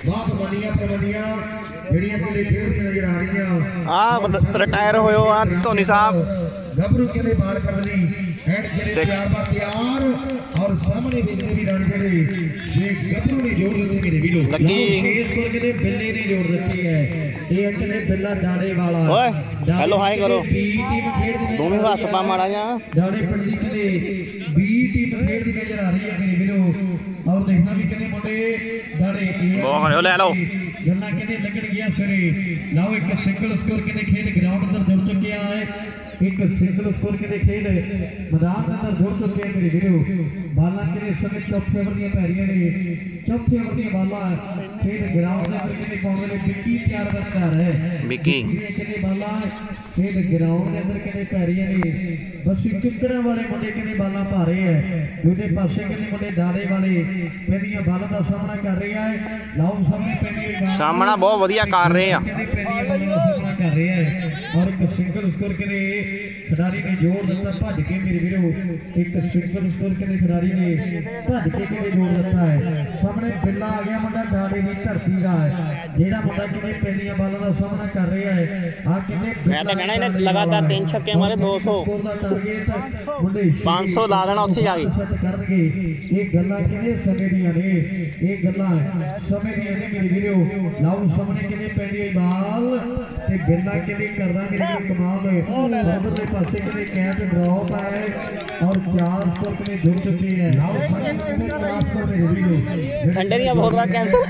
ਬਹੁਤ ਮੰਨੀਆਂ ਪ੍ਰਬੰਧੀਆਂ ਜਿਹੜੀਆਂ ਕਿ ਖੇਡਦੀਆਂ ਨਜ਼ਰ ਆ ਰਹੀਆਂ। ਆ ਰਿਟਾਇਰ ਹੋਇਓ ਆ ਧੋਨੀ ਸਾਹਿਬ। ਗੱਭਰੂ ਕਹਿੰਦੇ ਬਾਲ ਕਰਨ ਲਈ ਐਂਡ ਜਿਹੜੇ. ਤਿਆਰ ਬਾ ਤਿਆਰ ਔਰ ਸਾਹਮਣੇ ਵੇਖਦੇ ਵੀ ਰਣ ਜਿਹੜੇ ਜੇ ਗੱਭਰੂ ਨੇ ਜੋੜ ਦਿੱਤੇ ਮੇਰੇ ਵੀਰੋ ਲੱਗੀ। ਕੋਲ ਕਹਿੰਦੇ ਬਿੱਲੇ ਨੇ ਜੋੜ ਦਿੱਤੀ ਹੈ ਇਹ ਅੰਕਲੇ ਬਿੱਲਾ ਦਾੜੇ ਵਾਲਾ ਓਏ, hello, hi ਕਰੋ। ਬੀ ਟੀਮ ਖੇਡਦੀ ਨਜ਼ਰ ਤੂੰ ਵੀ ਆ ਹੱਸ ਪਾ। ਮਾੜਾ ਜਿਹਾ ਦਾੜੇ ਪਿੰਡ ਦੀ ਕਹਿੰਦੇ ਬੀ ਟੀਮ ਖੇਡਦੀ ਨਜ਼ਰ ਆ ਰਹੀ ਹੈ ਮੇਰੇ ਵੀਰੋ ਔਰ ਦੇਖਣਾ ਵੀ ਕਹਿੰਦੇ ਮੁੰਡੇ ਦਾੜੇ ਬਹੁਤ ਖੜੇ ਹੋ, ਲੈ ਲਓ। ਗੱਲਾਂ ਕਹਿੰਦੇ ਲੱਗਣ ਗਿਆ ਸਰੇ ਲਓ ਇੱਕ ਸਿੰਗਲ ਸਕੋਰ ਕਹਿੰਦੇ ਖੇਡ ਗਰਾਊਂਡ ਅੰਦਰ ਜੁੜ ਚੁੱਕਿਆ ਹੈ ਇੱਕ ਸਿੰਗਲ ਸਕੋਰ ਕਹਿੰਦੇ ਖੇਡ ਮੈਦਾਨ ਦੇ ਅੰਦਰ ਜੁੜ ਚੁੱਕੇ ਮੇਰੇ ਵੀਰੋ। ਬਾਲਾਂ ਕਿਹੜੇ ਸਮੇਂ ਚੌਥੇ ਓਵਰ ਦੀਆਂ ਪੈ ਰਹੀਆਂ ਨੇ। ਚੌਥੇ ਓਵਰ ਦੀਆਂ ਬਾਲਾਂ ਖੇਡ ਗਰਾਊਂਡ ਦੇ ਅੰਦਰ ਕਹਿੰਦੇ ਪਾਉਣ ਦੇ ਵਿੱਕੀ ਤਿਆਰ ਬਰਕਰਾਰ ਹੈ। ਵਿੱਕੀ। ਕਹਿੰਦੇ ਬਾਲਾਂ ਖੇਡ ਗਰਾਊਂਡ ਦੇ ਅੰਦਰ ਕਹਿੰਦੇ ਪੈ ਰਹੀਆਂ ਨੇ। ਬਸ ਕਿੱਕਰਾਂ ਵਾਲੇ ਮੁੰਡੇ ਕਹਿੰਦੇ ਬਾਲਾਂ ਪਾ ਰਹੇ ਐ ਦੂਜੇ ਪਾਸੇ ਕਹਿੰਦੇ ਮੁੰਡੇ ਦਾੜੇ ਵਾਲੇ ਪੈਂਦੀਆਂ ਬਾਲਾਂ ਦਾ ਸਾਹਮਣਾ ਕਰ ਰਹੇ ਆ ਲਾਉ ਸਾਹਮਣੇ ਬਾਲ ਸਾਹਮਣਾ ਬਹੁਤ ਵਧੀਆ ਕਰ ਰਹੇ ਆ। ਕਰ ਰਹੇ ਆ। ਔਰ ਇੱਕ ਸਿੰਗਲ ਸਕੋਰ ਕਹਿੰਦੇ ਖਿਡਾਰੀ ਨੇ ਜੋੜ ਦਿੱਤਾ ਭੱਜ ਕੇ ਮੇਰੇ ਵੀਰੋ। ਇੱਕ ਸਿੰਗਲ ਸਕੋਰ ਕਹਿੰਦੇ ਖਿਡਾਰੀ ਨੇ ਭੱਜ ਕੇ ਕਹਿੰਦੇ ਜੋੜ ਦਿੱਤਾ ਹੈ। ਸਾਹਮਣੇ ਬਿੱਲਾ ਆ ਗਿਆ ਮੁੰਡਾ ਡਾਲੇ ਦੀ ਧਰਤੀ ਦਾ ਹੈ। ਜਿਹੜਾ ਮੁੰਡਾ ਕਹਿੰਦੇ ਪੈਂਦੀਆਂ ਬਾਲਾਂ ਦਾ ਸਾਹਮਣਾ ਕਰ ਰਿਹਾ ਹੈ ਆ ਕਹਿੰਦੇ ਮੈਂ ਤਾਂ ਕਹਿਣਾ ਇਹਨੇ ਲਗਾਤਾਰ ਤਿੰਨ ਛੱਕੇ ਮਾਰੇ 200 ਸਕੋਰ ਦਾ ਟਾਰਗੇਟ ਮੁੰਡੇ 500 ਲਾ ਦੇਣਾ ਉੱਥੇ ਜਾ ਕੇ। ਇਹ ਗੱਲਾਂ ਕਿਹਦੇ ਸਮੇਂ ਦੀਆਂ ਨੇ? ਇਹ ਗੱਲਾਂ ਸਮੇਂ ਦੀਆਂ ਨੇ ਮੇਰੇ ਵੀਰੋ। ਲਾਉ ਸਾਹਮਣੇ ਕਿਹਦੇ ਪੈਂਦੀ ਹੈ ਬਾਲ ਤੇ ਬਿੱਲਾ ਕਿਹਦੇ ਕਰਦਾ ਮੇਰੇ ਵੀਰੋ ਕਮਾਲ ਉਧਰਲੇ ਪਾਸੇ ਕਿਹਦੇ ਕੈਚ ਡ੍ਰੌਪ ਹੈ ਔਰ ਚਾਰ ਸਕੋਰ ਕਿਹਦੇ ਜੁੜ ਚੁੱਕੇ ਹੈ। ਲਾਉ ਸਾਹਮਣੇ ਕਿਹਦੇ ਚਾਰ ਸਕੋਰ ਮੇਰੇ ਵੀਰੋ ਠੰਡੇ ਦੀਆਂ ਬੋਤਲਾਂ ਕੈਂਸਲ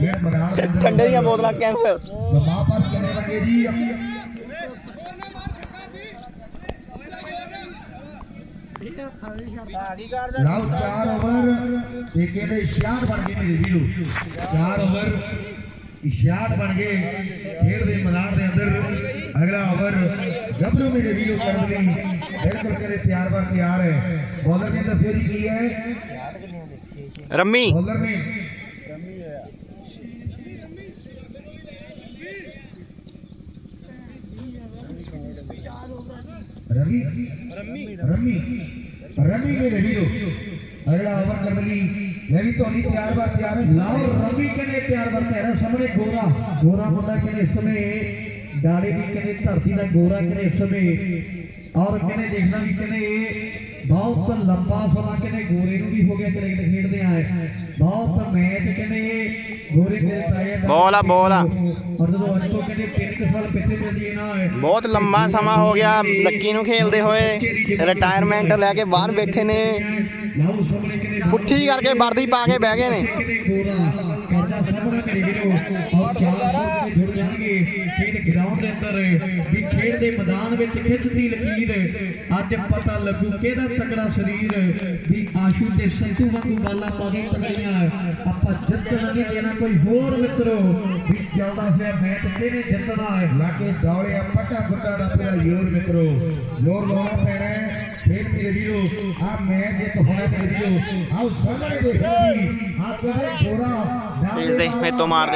ਇਹ ਮੈਦਾਨ ਦੇ ਅੰਦਰ ਠੰਡੇ ਦੀਆਂ ਬੋਤਲਾਂ ਕੈਂਸਲ ਸਮਾਪਤ ਕਰਨੇ ਲੱਗੇ ਜੀ। ਆ ਕੀ ਕਰਦਾ ਲਾਓ 4 ਓਵਰ। ਤੇ ਕਹਿੰਦੇ 66 ਬਣ ਗਏ ਮੇਰੇ ਵੀਰੋ। 4 ਓਵਰ। 66 ਬਣ ਗਏ ਖੇਡ ਦੇ ਮੈਦਾਨ ਦੇ ਅੰਦਰ ਅਗਲਾ ਓਵਰ ਗੱਭਰੂ ਮੇਰੇ ਵੀਰੋ ਕਰਨ ਲਈ ਬਿਲਕੁਲ ਕਰੇ ਤਿਆਰ ਬਰ ਤਿਆਰ ਹੈ ਬੋਲਰ ਨੇ ਦੱਸਿਆ ਜੀ ਕੀ ਹੈ ਰੰਮੀ ਬੋਲਰ ਨੇ ਰੰਮੀ ਹੋਇਆ ਰਵੀ ਰਮੀ ਰਮੀ ਰਮੀ ਮੇਰੇ ਵੀਰੋ ਅਗਲਾ ਓਵਰ ਕਰਨ ਲਈ ਮੈਂ ਵੀ ਤੁਹਾਡੀ ਤਿਆਰ ਬਰ ਤਿਆਰ ਹੈ। ਲਾਓ ਰਵੀ ਕਹਿੰਦੇ ਤਿਆਰ ਬਰ ਤਿਆਰ ਹੈ? ਸਾਹਮਣੇ ਗੋਰਾ। ਗੋਰਾ ਮੁੰਡਾ ਇਸ ਸਮੇਂ? ਡਾਲੇ ਦੀ ਕਹਿੰਦੇ ਧਰਤੀ ਦਾ ਗੋਰਾ ਇਸ ਸਮੇਂ? ਔਰ ਕਹਿੰਦੇ ਦੇਖਣਾ ਵੀ ਕਹਿੰਦੇ ਬਹੁਤ ਲੰਬਾ ਸਮਾਂ ਕਹਿੰਦੇ ਗੋਰੇ ਨੂੰ ਵੀ ਹੋ ਗਿਆ ਕ੍ਰਿਕਟ ਖੇਡਦੇ ਆਏ ਬਹੁਤ ਮੈਚ ਕਹਿੰਦੇ ਗੋਰੇ ਦੇ ਪਾਏ ਬੋਲ ਆ, ਬੋਲ ਆ। ਔਰ ਜਦੋਂ ਅੱਜ ਤੋਂ ਕਹਿੰਦੇ ਤਿੰਨ ਕੁ ਸਾਲ ਪਿੱਛੇ ਚੱਲੀ ਨਾ ਬਹੁਤ ਲੰਮਾ ਸਮਾਂ ਹੋ ਗਿਆ। ਲੱਕੀ ਨੂੰ ਖੇਲਦੇ ਹੋਏ ਰਿਟਾਇਰਮੈਂਟ ਲੈ ਕੇ ਬਾਹਰ ਬੈਠੇ ਨੇ। ਕਿਨੇ ਪੁੱਠੀ ਕਰਕੇ ਵਰਦੀ ਪਾ ਕੇ ਬਹਿ ਗਏ ਨੇ। ਗੋਰਾ ਕਰਦਾ ਸਾਹਮਣਾ ਕਰੀ ਵੀਰੋ ਔਰ ਚਾਰ ਜੁੜ ਜਾਣਗੇ। ਖੇਡ ਗਰਾਊਂਡ ਦੇ ਅੰਦਰ ਵੀ ਖੇਡ ਦੇ ਮੈਦਾਨ ਵਿੱਚ ਖਿੱਚਦੀ ਲਕੀਰ ਅੱਜ ਪਤਾ ਲੱਗੂ ਕਿਹਦਾ ਤਕੜਾ ਸਰੀਰ। ਵੀ ਆਸ਼ੂ ਤੇ ਸੰਤੂ ਵਾਂਗੂ ਬਾਲਾ ਪਾਦੀ ਤਕੜੀਆਂ। ਆਪਾਂ ਜਿੱਤਣਾ ਨਹੀਂ ਦੇਣਾ ਕੋਈ ਹੋਰ ਮਿੱਤਰੋ ਵੀ ਚੱਲਦਾ ਹੋਇਆ ਮੈਚ ਕਿਹਨੇ ਜਿੱਤਣਾ ਹੈ ਲਾਗੇ ਦੌੜਿਆ ਪੱਟਾ ਫੁੱਟਾ ਦਾ ਪੂਰਾ ਜ਼ੋਰ ਮਿੱਤਰੋ। ਜ਼ੋਰ ਲਾਉਣਾ ਪੈਣਾ ਹੈ। ਤੋਂ ਮਾਰ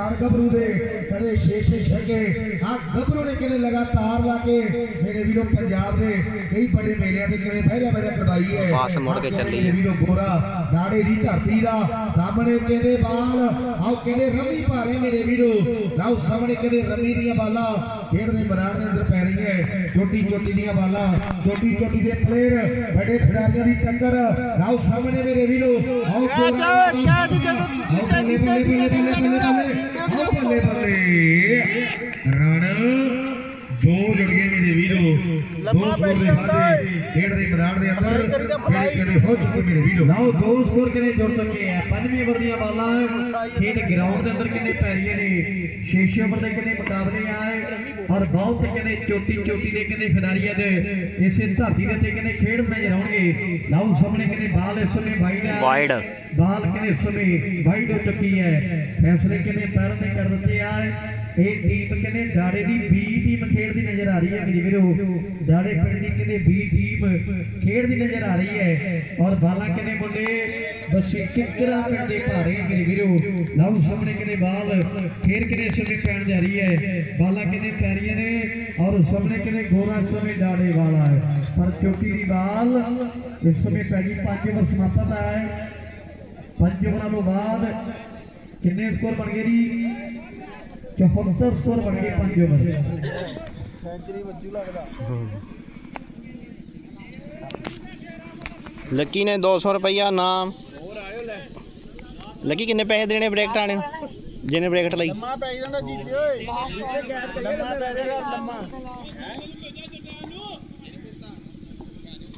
ਰਿਕਾਰਡ ਗੱਭਰੂ ਦੇ ਕਦੇ ਛੇ ਛੇ ਛੱਕੇ ਆ ਗੱਭਰੂ ਨੇ ਕਿਨੇ ਲਗਾਤਾਰ ਲਾ ਕੇ ਮੇਰੇ ਵੀਰੋ ਪੰਜਾਬ ਦੇ ਕਈ ਬੜੇ ਮੇਲਿਆਂ ਤੇ ਕਿਵੇਂ ਬਹਿਜਾ ਬਹਿਜਾ ਕਰਵਾਈ ਹੈ। ਪਾਸ ਮੁੜ ਕੇ ਚੱਲੀ ਹੈ। ਵੀਰੋ ਗੋਰਾ ਦਾੜੇ ਦੀ ਧਰਤੀ ਦਾ ਸਾਹਮਣੇ ਕਹਿੰਦੇ ਬਾਲ ਆਓ ਕਹਿੰਦੇ ਰੰਮੀ ਭਾਰੇ ਮੇਰੇ ਵੀਰੋ। ਲਾਓ ਸਾਹਮਣੇ ਕਹਿੰਦੇ ਰੰਮੀ ਦੀਆਂ ਬਾਲਾਂ ਖੇਡ ਦੇ ਮੈਦਾਨ ਦੇ ਅੰਦਰ ਪੈ ਰਹੀਆਂ ਹੈ। ਛੋਟੀ ਛੋਟੀ ਦੀਆਂ ਬਾਲਾਂ ਛੋਟੀ ਛੋਟੀ ਦੇ ਪਲੇਅਰ ਬੜੇ ਖਿਡਾਰੀਆਂ ਦੀ ਟੱਕਰ। ਲਾਓ ਸਾਹਮਣੇ ਮੇਰੇ ਵੀਰੋ ਆਓ ਗੋਰਾ ਕਿਆ ਜਿੱਤੇ ਤੂੰ ਆਓ ਬੱਲੇ ਬੱਲੇ ਦੋ ਜੁੜ ਗਏ ਮੇਰੇ ਵੀਰੋ। ਦੋ ਲੰਮਾ ਸਕੋਰ ਦੇ ਵਾਧੇ। ਖੇਡ ਦੇ ਮੈਦਾਨ ਦੇ ਅੰਦਰ ਕਦੇ ਹੋ ਚੁੱਕੇ ਮੇਰੇ ਵੀਰੋ। ਲਾਓ ਦੋ ਸਕੋਰ ਕਿਨੇ ਜੁੜ ਚੁੱਕੇ ਆ। ਪੰਜਵੇਂ ਓਵਰ ਦੀਆਂ ਬਾਲਾਂ ਖੇਡ ਗਰਾਊਂਡ ਦੇ ਅੰਦਰ ਕਿੰਨੇ ਪੈ ਰਹੀਆਂ ਨੇ? ਛੇ ਓਵਰ ਦੇ ਕਿੰਨੇ ਮੁਕਾਬਲੇ ਆਏ ਔਰ ਬਹੁਤ ਕਿੰਨੇ ਚੋਟੀ ਚੋਟੀ ਦੇ ਕਿੰਨੇ ਖਿਡਾਰੀਆਂ ਦੇ? ਇਸੇ ਧਰਤੀ ਦੇ ਉੱਤੇ ਕਿੰਨੇ ਖੇਡ ਨਜ਼ਰ ਆਉਣਗੇ ਲਾਓ ਸਾਹਮਣੇ ਕਿੰਨੇ ਬਾਲ ਇਸ ਸਮੇਂ ਵਾਈਡ ਆ। ਵਾਈਡ ਬਾਲ ਕਿਨੇ ਸਮੇਂ ਵਾਈਡ ਹੋ ਚੁੱਕੀ ਹੈ? ਫੈਸਲੇ ਕਿਨੇ ਪੈਰ ਨੇ ਕਰ ਦਿੱਤੇ ਆ ਇਹ ਟੀਮ ਕਿਨੇ ਦਾੜੇ ਦੀ ਬੀ ਟੀਮ ਖੇਡਦੀ ਨਜ਼ਰ ਆ ਰਹੀ ਹੈ ਮੇਰੇ ਵੀਰੋ ਦਾੜੇ ਪਿੰਡ ਦੀ ਕਿਨੇ ਬੀ ਟੀਮ ਖੇਡਦੀ ਨਜ਼ਰ ਆ ਰਹੀ ਹੈ। ਔਰ ਬਾਲਾਂ ਕਿਨੇ ਮੁੰਡੇ, ਬਸੀ ਕਿਕਰਾ ਪਿੰਡ ਦੇ ਭਾਰੇ ਮੇਰੇ ਵੀਰੋ ਲਓ ਸਾਹਮਣੇ ਕਿਨੇ ਬਾਲ, ਫੇਰ ਕਿਨੇ ਸਮੇਂ ਪੈਣ ਜਾ ਰਹੀ ਹੈ। ਬਾਲਾਂ ਕਿਨੇ ਪੈ ਰਹੀਆਂ ਨੇ ਔਰ ਸਾਹਮਣੇ ਕਿਨੇ ਗੋਰਾ ਸਮੇਂ ਦਾੜੇ ਵਾਲਾ ਹੈ। ਪਰ ਚੋਟੀ ਦੀ ਬਾਲ ਇਸ ਸਮੇਂ ਪੈ ਗਈ ਪੰਜ ਓਵਰ ਸਮਾਪਤ ਹੈ। ਪੰਜ ਓਵਰਾਂ ਤੋਂ ਬਾਅਦ ਕਿੰਨੇ ਸਕੋਰ ਬਣ ਗਏ ਜੀ? 74 ਸਕੋਰ ਬਣ ਗਏ ਪੰਜ ਓਵਰ। ਸੈਂਚਰੀ ਵੱਜੂ ਲੱਗਦਾ ਲੱਕੀ ਨੇ 200 ਰੁਪਈਆ ਨਾਮ। ਹੋਰ ਆਇਓ ਲੈ ਲੱਕੀ ਕਿੰਨੇ ਪੈਸੇ ਦੇਣੇ ਬ੍ਰੇਕ ਟਾਣੇ ਨੂੰ? ਜਿਹਨੇ ਬ੍ਰੇਕ ਲਈ। ਲੰਮਾ ਪੈ ਜਾਂਦਾ ਜੀਤੇ ਓਏ। ਲੰਮਾ ਪੈ ਜਾਏਗਾ ਲੰਮਾ।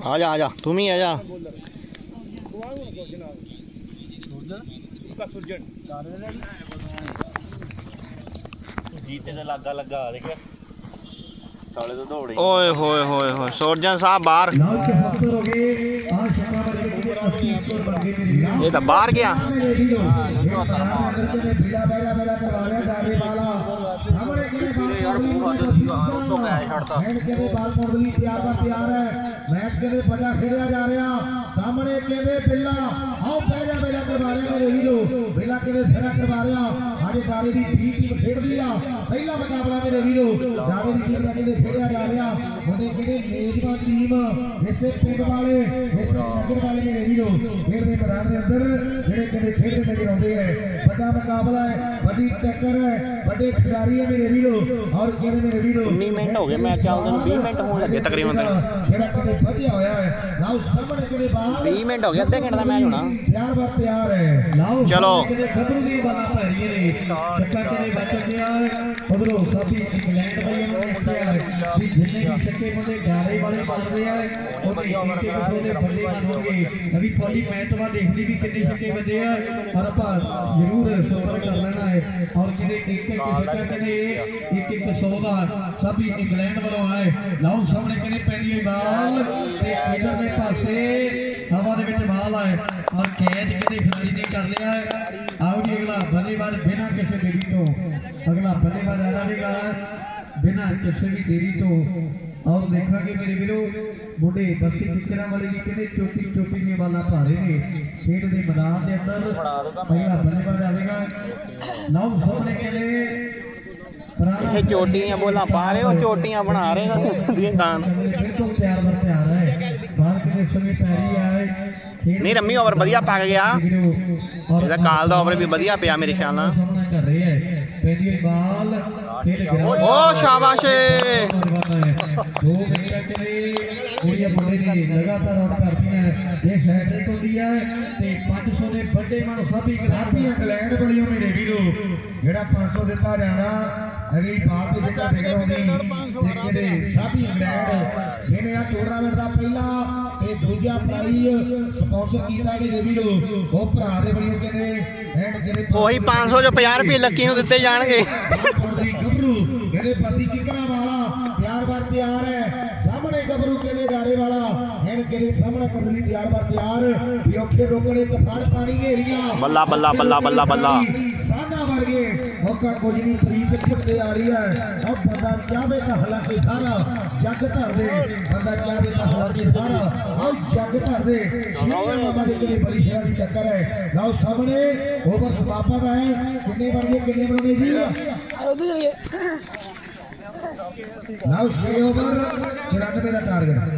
ਆ ਜਾ ਆ ਜਾ ਤੂੰ ਵੀ ਆ ਜਾ। ਸੁੱਕਾ ਸੁਰਜਣ ਚਾਰ ਦੇ ਲੈ ਜੀਤੇ ਦੇ ਲਾਗਾ ਲੱਗਾ ਦੇਖ। ਸਾਲੇ ਤੋਂ ਦੌੜੇ ਓਏ ਹੋਏ ਹੋਏ ਹੋਏ ਸੋਰਜਨ ਸਾਹਿਬ ਬਾਹਰ। ਲਾਲ 74 ਹੋ ਗਏ ਆ ਸ਼ਕਾ ਵਰਗੇ ਕਿੰਨੇ 80 ਸਕੋਰ ਬਣ ਗਏ ਮੇਰੇ ਵੀਰੋ ਇਹ ਤਾਂ ਬਾਹਰ ਗਿਆ। ਯਾਰ ਮੂੰਹ ਉਹ ਤੋਂ ਬਾਲ ਲਈ ਤਿਆਰ ਤਿਆਰ ਹੈ? ਮੈਚ ਵੱਡਾ ਖੇਡਿਆ ਜਾ ਰਿਹਾ? ਸਾਹਮਣੇ ਕਿਨੇ ਬਿੱਲਾ ਆਓ ਪਹਿਲਾ ਬੈਲਾ ਕਰਵਾ ਰਿਹਾ ਮੇਰੇ ਵੀਰੋ ਬਿੱਲਾ ਕਿਨੇ ਸਿਰਾ ਕਰਵਾ ਰਿਹਾ? ਦਾਰੇ ਦੀ B ਟੀਮ ਖੇਡਦੀ ਆ। ਪਹਿਲਾ ਮੁਕਾਬਲਾ ਮੇਰੇ ਵੀਰੋ ਦਾਰੇ ਦੀ ਟੀਮ ਦਾ ਕਿਤੇ ਖੇਡਿਆ ਜਾ ਰਿਹਾ। ਉਹਦੇ ਕਿਹੜੇ ਮੇਜ਼ਬਾਨ ਟੀਮ ਇਸੇ ਪਿੰਡ ਵਾਲੇ ਇਸੇ ਨਗਰ ਵਾਲੇ ਮੇਰੇ ਵੀਰੋ ਖੇਡਦੇ ਮੈਦਾਨ ਦੇ ਅੰਦਰ ਜਿਹੜੇ ਕਿਤੇ ਖੇਡਦੇ ਨਜ਼ਰ ਆਉਂਦੇ ਹੈ ਵੱਡਾ ਮੁਕਾਬਲਾ ਹੈ ਵੱਡੀ ਟੱਕਰ ਹੈ ਵੱਡੇ ਖਿਡਾਰੀ ਹੈ ਮੇਰੇ ਵੀਰੋ। ਔਰ ਕਿਹਦੇ ਮੇਰੇ ਵੀਰੋ? 19 ਮਿੰਟ ਹੋ ਗਏ ਮੈਚ ਚੱਲਦੇ ਨੂੰ 20 ਮਿੰਟ ਹੋਣ ਲੱਗੇ ਤਕਰੀਬਨ ਤੱਕ। ਜਿਹੜਾ ਕਿਤੇ ਵਧਿਆ ਹੋਇਆ ਹੈ ਲਓ ਸਾਹਮਣੇ ਕਿਤੇ ਬਾਹਰ। 20 ਮਿੰਟ ਹੋ ਗਏ ਅੱਧੇ ਘੰਟੇ ਦਾ ਮੈਚ ਹੋਣਾ। ਤਿਆਰ ਬਰ ਤਿਆਰ ਹੈ। ਲਾਓ ਚਲੋ। ਕਿਤੇ ਗੱਭਰੂ ਦੀ ਬਾਲਾਂ ਪੈ ਰਹੀਆਂ ਨੇ ਚੱਕਾ ਕਿਤੇ ਬਚ ਗਿਆ ਉਧਰੋਂ ਸਾਥੀ ਇੰਗਲੈਂਡ ਵਾਲਿਆਂ ਨੂੰ ਦੇਖਿਆ ਵੀ ਜਿੰਨੇ ਵੀ ਛੱਕੇ ਮੁੰਡੇ ਗਾਰੇ ਵਾਲੇ ਮਾਰਦੇ ਆ ਉਹਦੇ ਕੀਤੇ ਉਹਦੇ ਬੱਲੇ ਬਣੋਗੇ ਨਵੀਂ ਪੌਲੀ ਮੈਚ ਤੋਂ ਬਾਅਦ ਦੇਖਦੀ ਵੀ ਕਿੰਨੇ ਛੱਕੇ ਵੱਜੇ ਆ ਪਰ ਆਪਾਂ ਜ਼ਰੂਰ ਸੁਪਰ ਕਰ ਲੈਣਾ ਹੈ ਔਰ ਕਿਤੇ ਇੱਕ ਇੱਕ ਛੱਕਾ ਕਿਤੇ ਇੱਕ ਇੱਕ 100 ਦਾ ਸਾਥੀ ਇੰਗਲੈਂਡ ਵੱਲੋਂ ਆਏ ਲਾਓ ਸਾਹਮਣੇ ਕਿਤੇ ਪੈਂਦੀ ਹੋਈ ਬਾਲ ਤੇ ਇਧਰ ਦੇ ਪਾਸੇ ਹਵਾ ਦੇ ਵਿੱਚ ਬਾਲ ਆਏ। ਔਰ ਕੈਚ ਕਿਤੇ ਖਿਡਾਰੀ ਨੇ ਕਰ ਲਿਆ। ਹੈ। ਆਓ ਜੀ ਅਗਲਾ ਬੱਲੇਬਾਜ਼ ਬਿਨਾਂ ਕਿਸੇ ਦੇਰੀ ਤੋਂ। ਅਗਲਾ ਬੱਲੇਬਾਜ਼ ਆ ਜਾਵੇਗਾ ਬਿਨਾਂ ਕਿਸੇ ਵੀ ਦੇਰੀ ਤੋਂ। ਔਰ ਦੇਖਾਂਗੇ ਮੇਰੇ ਵੀਰੋ ਮੁੰਡੇ ਬੱਸੀ ਟਿਕਰਾਂ ਵਾਲੇ ਵੀ ਕਹਿੰਦੇ ਚੋਟੀ ਚੋਟੀ ਦੀਆਂ ਬਾਲਾਂ ਪਾ ਰਹੇ ਨੇ। ਖੇਡ ਦੇ ਮੈਦਾਨ ਦੇ ਅੰਦਰ ਪਹਿਲਾ ਬੱਲੇਬਾਜ਼ ਆਵੇਗਾ। ਨਾਮ ਸਾਹਮਣੇ ਪੁਰਾਣਾ ਇਹ ਚੋਟੀਆਂ ਬੋਲਾਂ ਪਾ ਰਹੇ ਹੋ ਚੋਟੀਆਂ ਬਣਾ ਰਹੇ ਨੇ ਸੰਦੀਆਂ ਦਾਨ। ਬਿਲਕੁਲ ਤਿਆਰ ਬਰ ਤਿਆਰ ਹੈ ਬਾਹਰ ਕਿਤੇ ਸਮੇਂ ਪੈਰੀ ਆਏ ਖੇਡ ਨਹੀਂ ਰੰਮੀ ਓਵਰ ਵਧੀਆ ਪੱਕ ਗਿਆ। ਇਹਦਾ ਕਾਲ ਦਾ ਓਵਰ ਵੀ ਵਧੀਆ ਪਿਆ ਮੇਰੇ ਖਿਆਲ ਨਾਲ। ਸਾਹਮਣਾ ਕਰ ਰਹੇ ਹੈ ਪਹਿਲੀ ਹੋਈ ਬਾਲ ਖੇਡ ਗਿਆ। ਓ ਸ਼ਾਬਾਸ਼ ਦੋ ਵਿਕਟ ਨੇ ਕੁੜੀਆਂ ਮੁੰਡੇ ਨੇ ਲਗਾਤਾਰ ਆਊਟ ਕਰਦੀਆਂ ਇਹ ਹੈਟ੍ਰਿਕ ਹੁੰਦੀ ਹੈ ਤੇ 500 ਦੇ ਵੱਡੇ ਮਨ ਸਾਬੀ ਸਾਥੀ ਇੰਗਲੈਂਡ ਵੱਲੋਂ ਮੇਰੇ ਵੀਰੋ ਜਿਹੜਾ 500 ਦਿੱਤਾ ਜਾਣਾ ਅਗਲੀ ਬਾਲ ਦੇ ਵਿੱਚ ਫਿਕਰ ਹੁੰਦੀ ਤੇ ਕਿਹੜੇ ਸਾਥੀ ਇੰਗਲੈਂਡ ਜਿਹਨੇ ਆ ਟੂਰਨਾਮੈਂਟ ਦਾ ਪਹਿਲਾ ਤੇ ਦੂਜਾ ਪ੍ਰਾਈਜ਼ ਸਪਾਂਸਰ ਕੀਤਾ ਮੇਰੇ ਵੀਰੋ। ਉਹ ਭਰਾ ਦੇ ਵੱਲੋਂ ਕਹਿੰਦੇ ਐਂਡ ਕਿਹਦੇ ਉਹੀ 500 ਚੋਂ 50 ਰੁਪਏ ਲੱਕੀ ਨੂੰ ਦਿੱਤੇ ਜਾਣਗੇ। ਗੱਭਰੂ ਕਹਿੰਦੇ ਪਸੀ ਕਿਕਰਾਂ ਵਾਲਾ ਤਿਆਰ ਬਰ ਤਿਆਰ ਹੈ। ਸਾਹਮਣੇ ਗੱਭਰੂ ਕਹਿੰਦੇ ਡਾਰੇ ਵਾਲਾ। ਹੁਣ ਕਹਿੰਦੇ ਸਾਹਮਣੇ ਕੁੰਡਲੀ ਤਿਆਰ ਬਰ ਤਿਆਰ। ਵੀ ਔਖੇ ਰੋਕਣੇ ਤੇ ਫੜ ਪਾਣੀ ਘੇਰੀਆਂ। ਬੱਲਾ, ਬੱਲਾ, ਬੱਲਾ, ਬੱਲਾ, ਬੱਲਾ। ਸਾਨਾ ਵਰਗੇ। ਮੌਕਾ ਕੁਝ ਨਹੀਂ ਪ੍ਰੀਤ ਛੁੱਟਦੇ ਆ ਰਹੀ ਹੈ। ਉਹ ਬੰਦਾ ਚਾਹਵੇ ਤਾਂ ਹਾਲਾਂਕਿ ਸਾਰਾ। ਜੱਗ ਧਰ ਦੇ ਬੰਦਾ ਚਾਹਵੇ ਤਾਂ ਹਾਲਾਂਕਿ ਸਾਰਾ। ਆਓ ਜੱਗ ਧਰ ਦੇ ਸ਼ੀਰੀਆ ਮਾਮਾ ਦੇ ਕਿਹੜੀ ਬੜੀ ਸ਼ੇਰਾਂ ਦੀ ਟੱਕਰ ਹੈ। ਲਓ ਸਾਹਮਣੇ ਓਵਰ ਸਮਾਪਤ ਹੈ। ਕਿੰਨੇ ਬਣ ਗਏ ਕਿੰਨੇ ਬਣਾਉਣੇ ਜੀ? ਲਓ 6 ਓਵਰ 94 ਦਾ ਟਾਰਗੇਟ